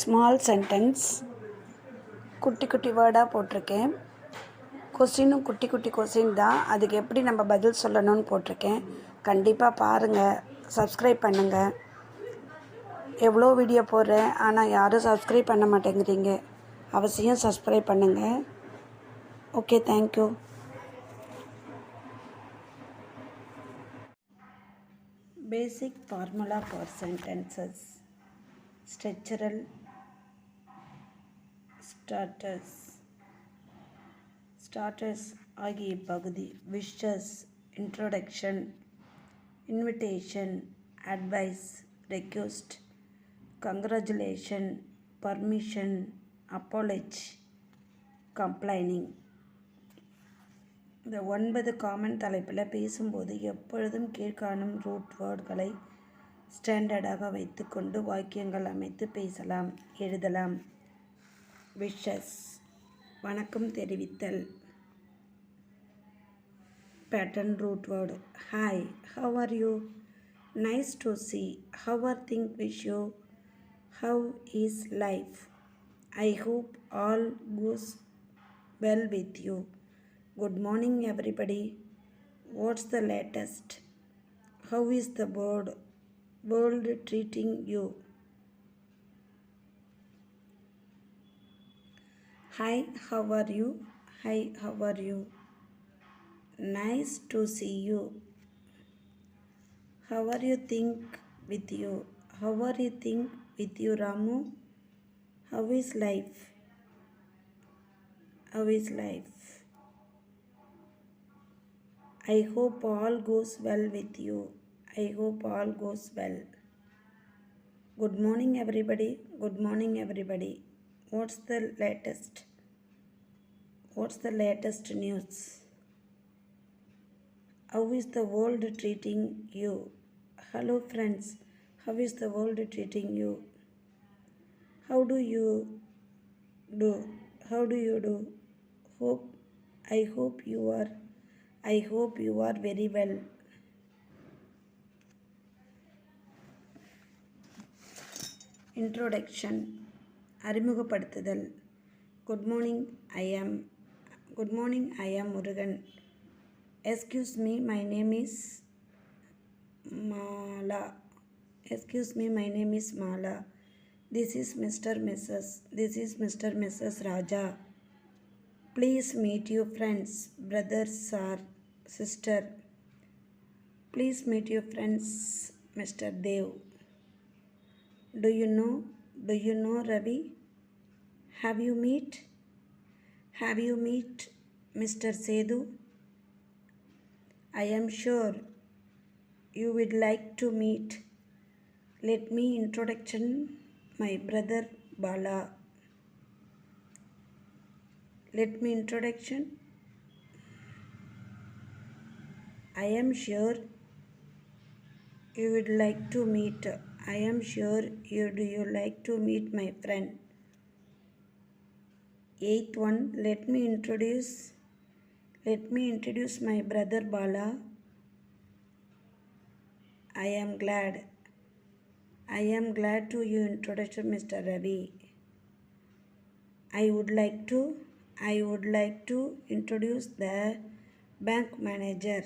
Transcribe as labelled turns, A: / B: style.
A: Small sentence குட்டி குட்டி வேர்டாக போட்டிருக்கேன். கொஸ்டினும் குட்டி குட்டி கொஸ்டின் தான். அதுக்கு எப்படி நம்ம பதில் சொல்லணும்னு போட்டிருக்கேன். கண்டிப்பாக பாருங்கள் சப்ஸ்கிரைப் பண்ணுங்கள் எவ்வளோ வீடியோ போடுறேன் ஆனால் யாரும் சப்ஸ்கிரைப் பண்ண மாட்டேங்கிறீங்க. அவசியம் சப்ஸ்கிரைப் பண்ணுங்கள் okay thank you basic formula for sentences structural starters starters ஆகிய பகுதி wishes introduction invitation advice request congratulation permission apology complaining இந்த ஒன்பது காமன் தலைப்பில் பேசும்போது எப்பொழுதும் கீழ்காணும் ரூட் வேர்டுகளை ஸ்டாண்டர்டாக வைத்துக்கொண்டு வாக்கியங்கள் அமைத்து பேசலாம் எழுதலாம். விஷஸ் வணக்கம் தெரிவித்தல். Pattern root word hi how are you nice to see how are think wish you how is life I hope all goes well with you Good morning, everybody. What's the latest? How is the world, world treating you? Hi, how are you? Hi, how are you? Nice to see you. How are you think with you? How are you think with you, Ramu? How is life? How is life? I hope all goes well with you I hope all goes well. Good morning, everybody. Good morning, everybody. What's the latest? What's the latest news? How is the world treating you? Hello, friends. How is the world treating you? How do you do? How do you do? Hope I hope you are. I hope you are very well. Introduction அறிமுகப்படுத்துதல் good morning I ஆம் good morning I ஆம் Murugan excuse me my name is Mala excuse me my name is Mala this is mister Mrs this is mister Mrs Raja please meet you friends brothers R sister. Please meet your friends, Mr. Dev. Do you know? Do you know Ravi? Have you meet? Have you meet Mr. Sedu? I am sure you would like to meet. Let me introduction my brother Bala. Let me introduction I am sure you would like to meet. I am sure you do you like to meet my friend. Eighth one, let me introduce let me introduce my brother Bala. I am glad. I am glad to you introduce Mr. Ravi. I would like to I would like to introduce the bank manager.